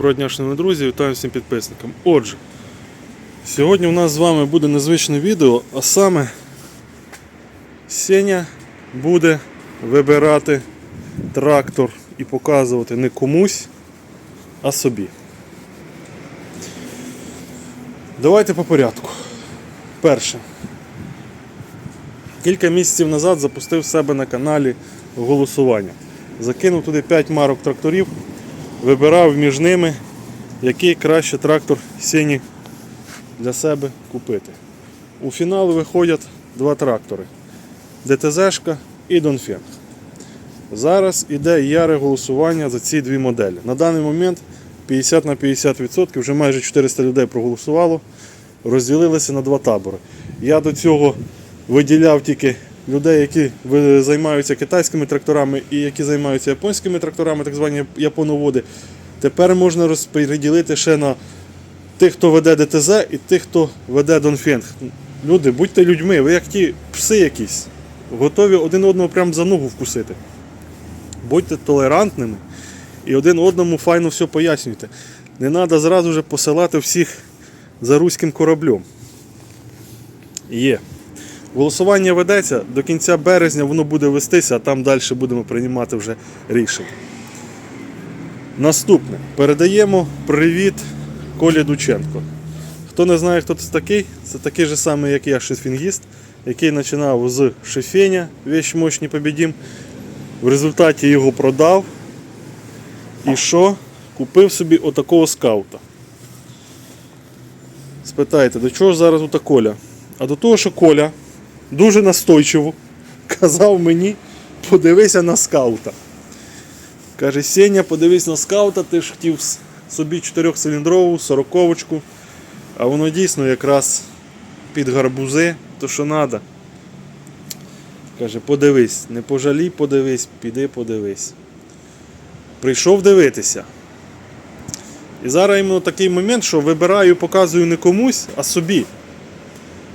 Доброго дня, шановні друзі, вітаю всім підписникам. Отже, сьогодні у нас з вами буде незвичне відео, а саме Сеня буде вибирати трактор і показувати не комусь, а собі. Давайте по порядку. Перше. Кілька місяців назад запустив себе на каналі голосування. Закинув туди 5 марок тракторів, вибирав між ними, який краще трактор сіні для себе купити. У фінал виходять два трактори ДТЗ-шка і Донфенг. Зараз іде яре голосування за ці дві моделі. На даний момент 50 на 50%, вже майже 400 людей проголосувало, розділилися на два табори. Я до цього виділяв тільки людей, які займаються китайськими тракторами і які займаються японськими тракторами, так звані японоводи. Тепер можна розподілити ще на тих, хто веде ДТЗ, і тих, хто веде Донфенг. Люди, будьте людьми, ви як ті пси якісь, готові один одного прямо за ногу вкусити. Будьте толерантними і один одному файно все пояснюйте. Не треба зразу же посилати всіх за руським кораблем. Є. Голосування ведеться, до кінця березня воно буде вестися, а там далі будемо приймати вже рішення. Наступне. Передаємо привіт Колі Дученко. Хто не знає, хто це такий, це такий же самий, як я, шефінгіст, який починав з шефеня, вещь мощь побідім. В результаті його продав. І що? Купив собі отакого скаута. Спитаєте, до чого зараз ота Коля? А до того, що Коля дуже настойчиво казав мені, подивися на скаута. Каже, Сеня, подивись на скаута, ти ж хотів собі 4-циліндрову, 40-очку, а воно дійсно якраз під гарбузи, то що треба. Каже, подивись, не пожалій, подивись, піди подивись. Прийшов дивитися. І зараз іменно такий момент, що вибираю, показую не комусь, а собі.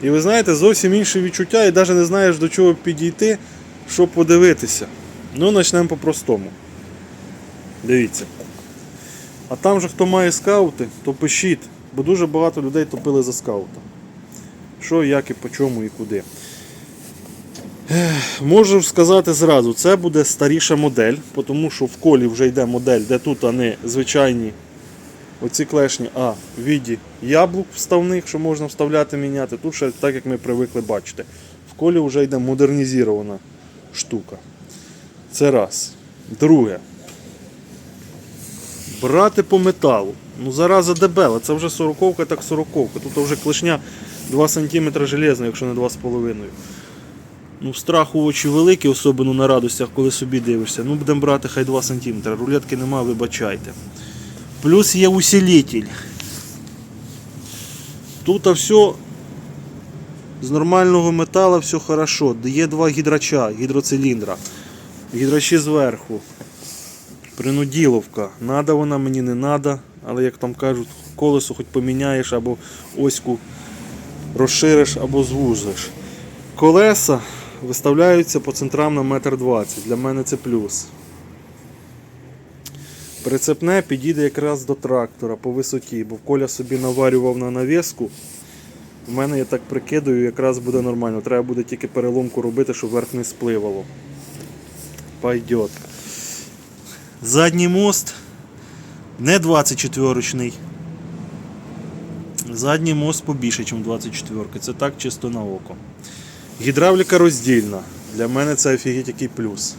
І ви знаєте, зовсім інше відчуття, і навіть не знаєш до чого підійти, щоб подивитися. Ну, почнемо по-простому. Дивіться. А там же хто має скаути, то пишіть, бо дуже багато людей топили за скаута. Що, як і по чому і куди. Можу сказати зразу, це буде старіша модель, тому що в колі вже йде модель, де тут вони звичайні оці клешні, а в віді яблук вставних, що можна вставляти, міняти. Тут ще так як ми привикли бачити. В колі вже йде модернізована штука. Це раз. Друге. Брати по металу. Ну зараза дебела, це вже 40 так 40 Тут вже клешня 2 см железна, якщо не 2,5 Ну, страху очі великі, особливо на радостях, коли собі дивишся. Ну, будемо брати хай 2 см. Рулетки нема, вибачайте. Плюс є усилитель. Тут все з нормального металу все хорошо. Є два гідрача, гідроциліндра. Гідрачі зверху. Принуділовка. Надо вона мені не надо, але як там кажуть, колесо хоч поміняєш або оську розшириш або звузиш. Колеса виставляються по центрам на 1,20 м. Для мене це плюс. Прицепне підійде якраз до трактора по висоті, бо Коля собі наварював на навіску. У мене я так прикидаю, якраз буде нормально. Треба буде тільки переломку робити, щоб верх не спливало. Пойдет. Задній мост не 24-річний. Задній мост побільше, ніж 24 Це так чисто на око. Гідравліка роздільна. Для мене це офігеть який плюс.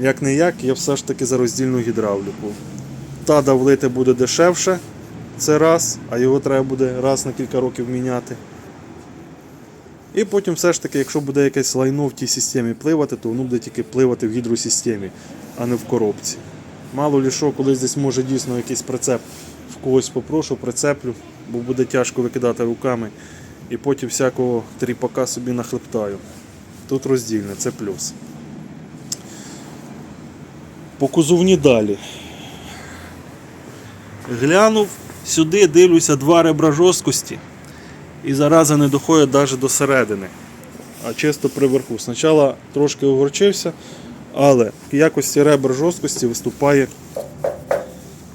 Як не як, я все ж таки за роздільну гідравліку. Та давлити буде дешевше, це раз, а його треба буде раз на кілька років міняти. І потім все ж таки, якщо буде якесь лайно в тій системі пливати, то воно буде тільки пливати в гідросистемі, а не в коробці. Мало лі що, колись десь може дійсно якийсь прицеп в когось попрошу, прицеплю, бо буде тяжко викидати руками. І потім всякого тріпака собі нахлептаю. Тут роздільне, це плюс. По кузовні далі. Глянув сюди, дивлюся два ребра жорсткості і зараза не доходить навіть до середини, а чисто приверху. Спочатку трошки огорчився, але в якості ребер жорсткості виступає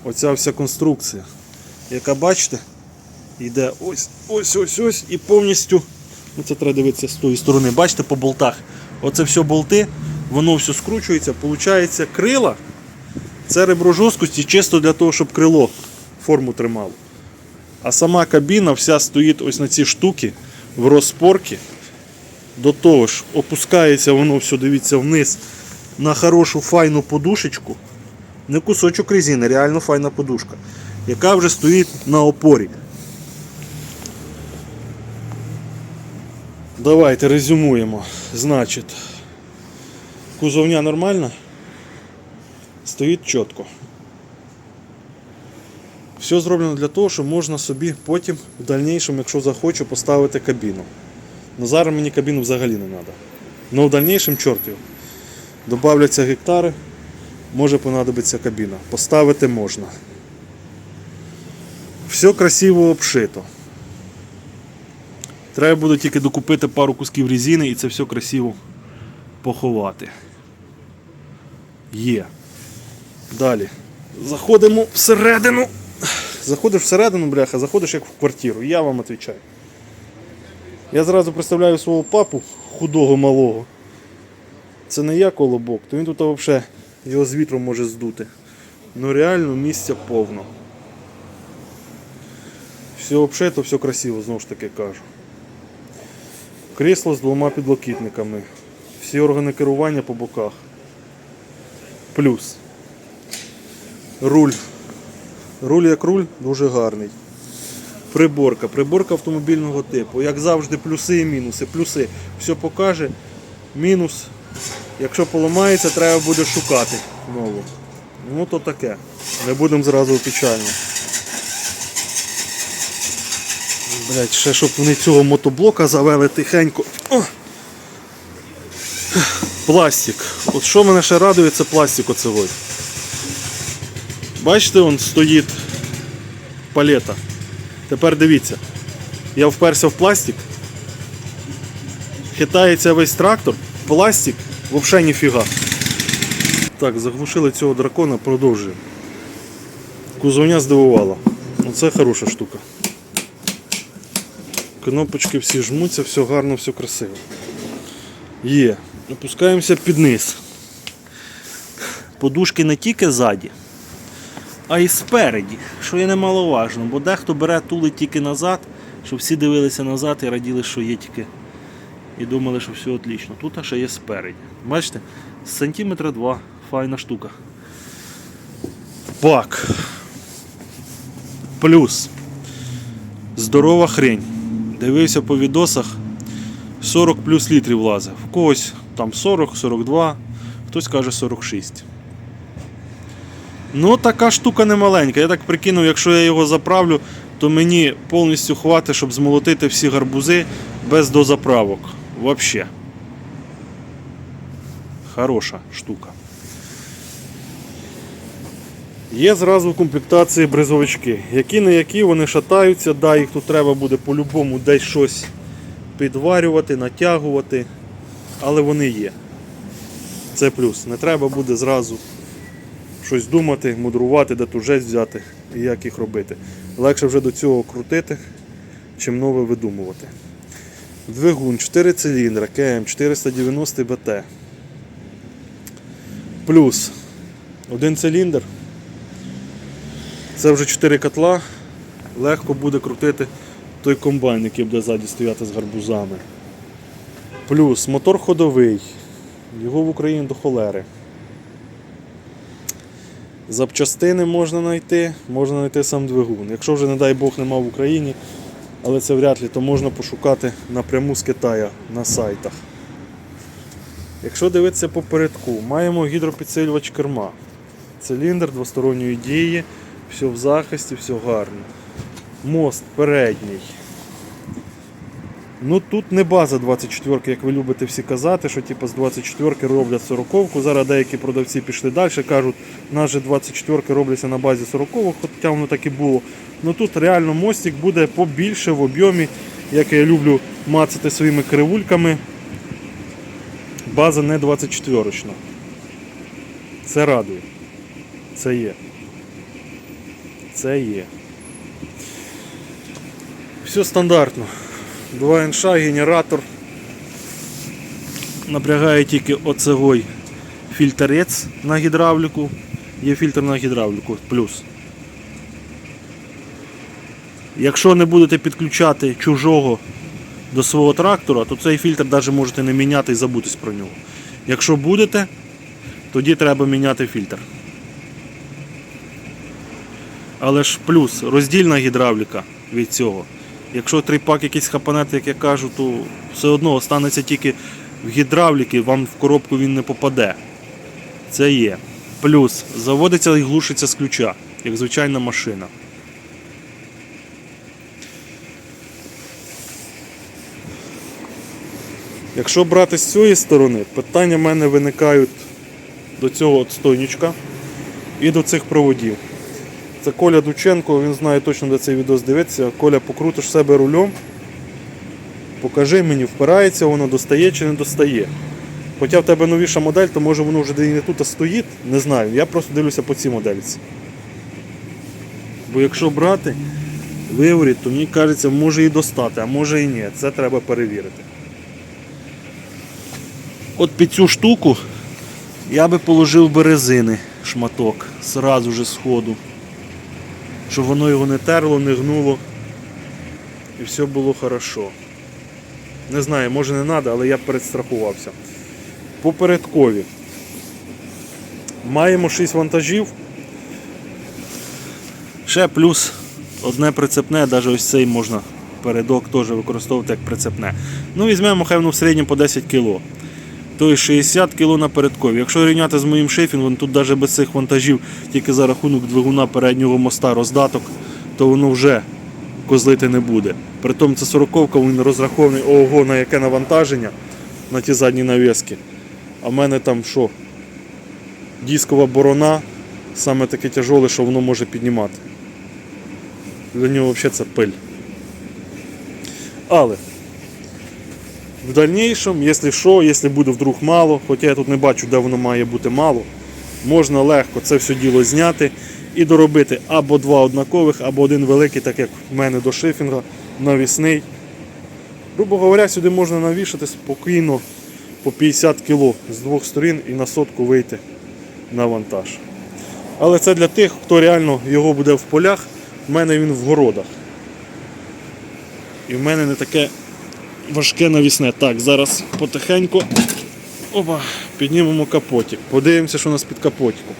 оця вся конструкція, яка бачите, йде ось, ось, ось, ось і повністю. Ну, це треба дивитися з тої сторони. Бачите по болтах. Оце все болти, воно все скручується, виходить крила. Це ребро жорсткості чисто для того, щоб крило форму тримало. А сама кабіна вся стоїть ось на ці штуки в розпорці. До того ж, опускається воно все, дивіться, вниз на хорошу файну подушечку. Не кусочок резини, реально файна подушка, яка вже стоїть на опорі. Давайте резюмуємо. Значить, кузовня нормальна, стоїть чітко. Все зроблено для того, щоб можна собі потім в дальнішому, якщо захочу, поставити кабіну. Но зараз мені кабіну взагалі не треба. Но в дальнішому чорт його. Добавляться гектари, може понадобиться кабіна. Поставити можна. Все красиво обшито. Треба буде тільки докупити пару кусків резини і це все красиво поховати. Є. Далі. Заходимо всередину. Заходиш всередину, бляха, заходиш як в квартиру. Я вам відповідаю. Я зразу представляю свого папу худого малого. Це не я колобок, то він тут взагалі його з вітром може здути. Ну реально місця повно. Все обшито, все красиво, знову ж таки кажу. Крісло з двома підлокітниками. Всі органи керування по боках. Плюс. Руль. Руль як руль дуже гарний. Приборка. Приборка автомобільного типу. Як завжди, плюси і мінуси. Плюси все покаже. Мінус. Якщо поламається, треба буде шукати нову. Ну то таке. Не будемо зразу печально. Блять, ще щоб вони цього мотоблока завели тихенько. О! Пластик. От що мене ще радує, це пластик оцевой. Бачите, он стоїть палета. Тепер дивіться. Я вперся в пластик. Хитається весь трактор, пластик взагалі ніфіга. Так, заглушили цього дракона, продовжуємо. Кузовня здивувала. Оце хороша штука. Кнопочки всі жмуться, все гарно, все красиво. Є. Опускаємося під низ. Подушки не тільки ззаді, а й спереді, що є немаловажно, бо дехто бере тулить тільки назад, щоб всі дивилися назад і раділи, що є тільки. І думали, що все отлично. Тут ще є спереді. Бачите? З сантиметра два. Файна штука. Бак. Плюс. Здорова хрень. Дивився по відосах. 40 плюс літрів влазить. В когось там 40, 42, хтось каже 46. Ну, така штука не маленька. Я так прикинув, якщо я його заправлю, то мені повністю хватить, щоб змолотити всі гарбузи без дозаправок. Вообще. Хороша штука. Є зразу в комплектації бризовички. Які не які вони шатаються, да, їх тут треба буде по-любому десь щось підварювати, натягувати, але вони є. Це плюс. Не треба буде зразу щось думати, мудрувати, де ту жесть взяти і як їх робити. Легше вже до цього крутити, чим нове видумувати. Двигун 4 циліндра, КМ 490 БТ. Плюс один циліндр. Це вже 4 котла. Легко буде крутити той комбайн, який буде ззаді стояти з гарбузами. Плюс мотор ходовий. Його в Україні до холери. Запчастини можна знайти, можна знайти сам двигун. Якщо вже, не дай Бог, нема в Україні, але це вряд ли, то можна пошукати напряму з Китаю на сайтах. Якщо дивитися по передку, маємо гідропідсилювач керма. Циліндр двосторонньої дії, все в захисті, все гарно. Мост передній. Ну тут не база 24, як ви любите всі казати, що типу, з 24 роблять 40-ку. Зараз деякі продавці пішли далі, кажуть, у нас же 24 робляться на базі 40-х, хоча воно так і було. Ну тут реально мостик буде побільше в об'ємі, як я люблю мацати своїми кривульками. База не 24 Це радує. Це є. Це є. Все стандартно. 2 НШ, генератор. Напрягає тільки оцегой фільтрець на гідравліку. Є фільтр на гідравліку плюс. Якщо не будете підключати чужого до свого трактора, то цей фільтр навіть можете не міняти і забутись про нього. Якщо будете, тоді треба міняти фільтр. Але ж плюс роздільна гідравліка від цього. Якщо трипак якийсь хапанет, як я кажу, то все одно останеться тільки в гідравліки, вам в коробку він не попаде. Це є. Плюс заводиться і глушиться з ключа, як звичайна машина. Якщо брати з цієї сторони, питання в мене виникають до цього отстойничка і до цих проводів. Це Коля Дученко, він знає точно, де цей відос дивиться. Коля, покрутиш себе рулем. Покажи мені, впирається воно, достає чи не достає. Хоча в тебе новіша модель, то може воно вже не тут а стоїть, не знаю. Я просто дивлюся по цій модельці. Бо якщо брати виворіт, то мені кажеться, може і достати, а може і ні. Це треба перевірити. От під цю штуку я би положив би резини шматок сразу же з ходу. Щоб воно його не терло, не гнуло. І все було хорошо. Не знаю, може не треба, але я перестрахувався. По передкові. Маємо 6 вантажів. Ще плюс одне прицепне, навіть ось цей можна передок теж використовувати як прицепне. Ну, візьмемо хай воно в середньому по 10 кг. Тобто 60 кг на передкові. Якщо рівняти з моїм шейфінгом, тут навіть без цих вантажів, тільки за рахунок двигуна переднього моста роздаток, то воно вже козлити не буде. Притом це 40 він розрахований ого на яке навантаження на ті задні навіски. А в мене там що? Дискова борона, саме таке тяжоле, що воно може піднімати. Для нього взагалі це пиль. Але в дальнейшем, якщо що, якщо буде вдруг мало, хоча я тут не бачу, де воно має бути мало, можна легко це все діло зняти і доробити або два однакових, або один великий, так як в мене до шифінга, навісний. Грубо говоря, сюди можна навішати спокійно по 50 кг з двох сторін і на сотку вийти на вантаж. Але це для тих, хто реально його буде в полях, в мене він в городах. І в мене не таке важке навісне. Так, зараз потихеньку опа, піднімемо капотик. Подивимося, що у нас під капотиком.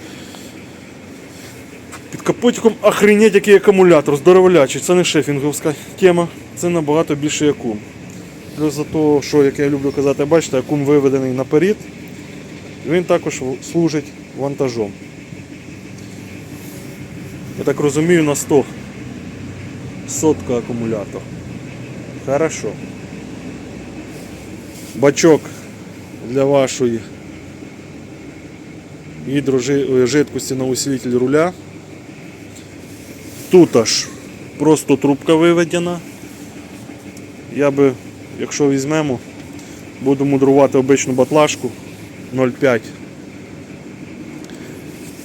Під капотиком охренеть який акумулятор, здоровлячий. Це не шефінговська тема, це набагато більше акум. Плюс за те, що, як я люблю казати, бачите, акум виведений наперед, він також служить вантажом. Я так розумію, на 100 сотка акумулятор. Хорошо. Бачок для вашої гідрожидкості на усилитель руля. Тут аж просто трубка виведена. Я би, якщо візьмемо, буду мудрувати обичну батлашку 0,5.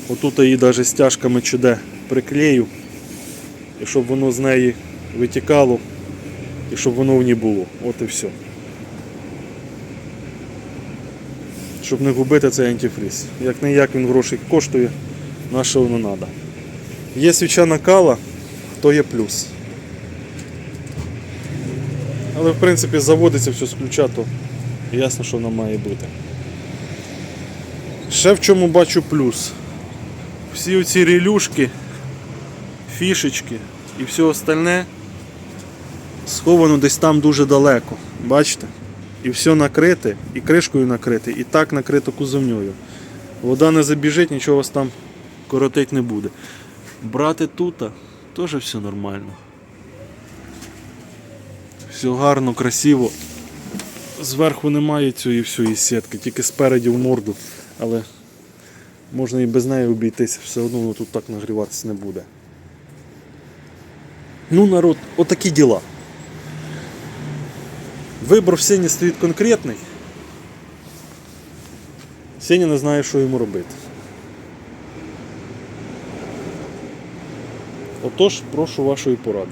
Отут її навіть стяжками чи де приклею, і щоб воно з неї витікало, і щоб воно в ній було. От і все. Щоб не губити цей антифриз. Як не як він грошей коштує, на що воно треба. Є свіча накала, то є плюс. Але в принципі заводиться все з ключа, то ясно, що воно має бути. Ще в чому бачу плюс. Всі оці релюшки, фішечки і все остальне сховано десь там дуже далеко. Бачите? І все накрите, і кришкою накрите, і так накрито кузовньою. Вода не забіжить, нічого вас там коротить не буде. Брати тут теж все нормально. Все гарно, красиво. Зверху немає цієї всієї сітки, тільки спереді в морду, але можна і без неї обійтися, все одно воно тут так нагріватися не буде. Ну, народ, отакі діла. Вибор в Сені стоїть конкретний. Сеня не знає, що йому робити. Отож, прошу вашої поради.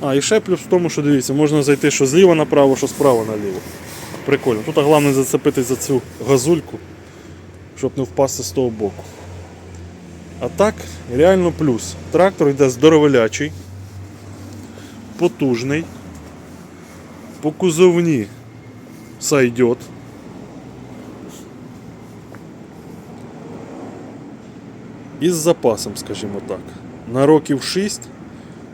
А, і ще плюс в тому, що дивіться, можна зайти що зліва направо, що справа наліво. Прикольно. Тут головне зацепитись за цю газульку, щоб не впасти з того боку. А так, реально плюс. Трактор йде здоровелячий, потужний, по кузовні сойдет. З запасом, скажімо так. На років 6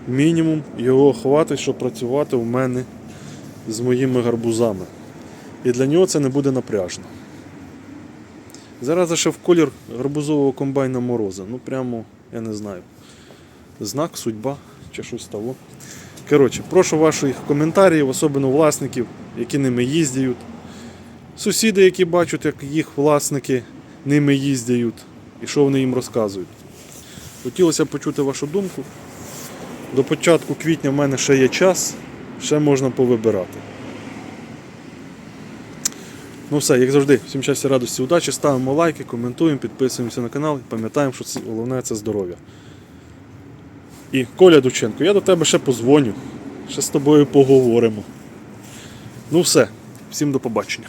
мінімум його хватить, щоб працювати у мене з моїми гарбузами. І для нього це не буде напряжно. Зараз ще в колір гарбузового комбайна мороза. Ну прямо, я не знаю. Знак, судьба чи щось того. Коротше, прошу ваших коментарів, особливо власників, які ними їздять. Сусіди, які бачать, як їх власники ними їздять і що вони їм розказують. Хотілося б почути вашу думку. До початку квітня в мене ще є час, ще можна повибирати. Ну все, як завжди, всім щастя, радості, удачі, ставимо лайки, коментуємо, підписуємося на канал і пам'ятаємо, що головне це здоров'я. І Коля Дученко, я до тебе ще позвоню, ще з тобою поговоримо. Ну все, всім до побачення.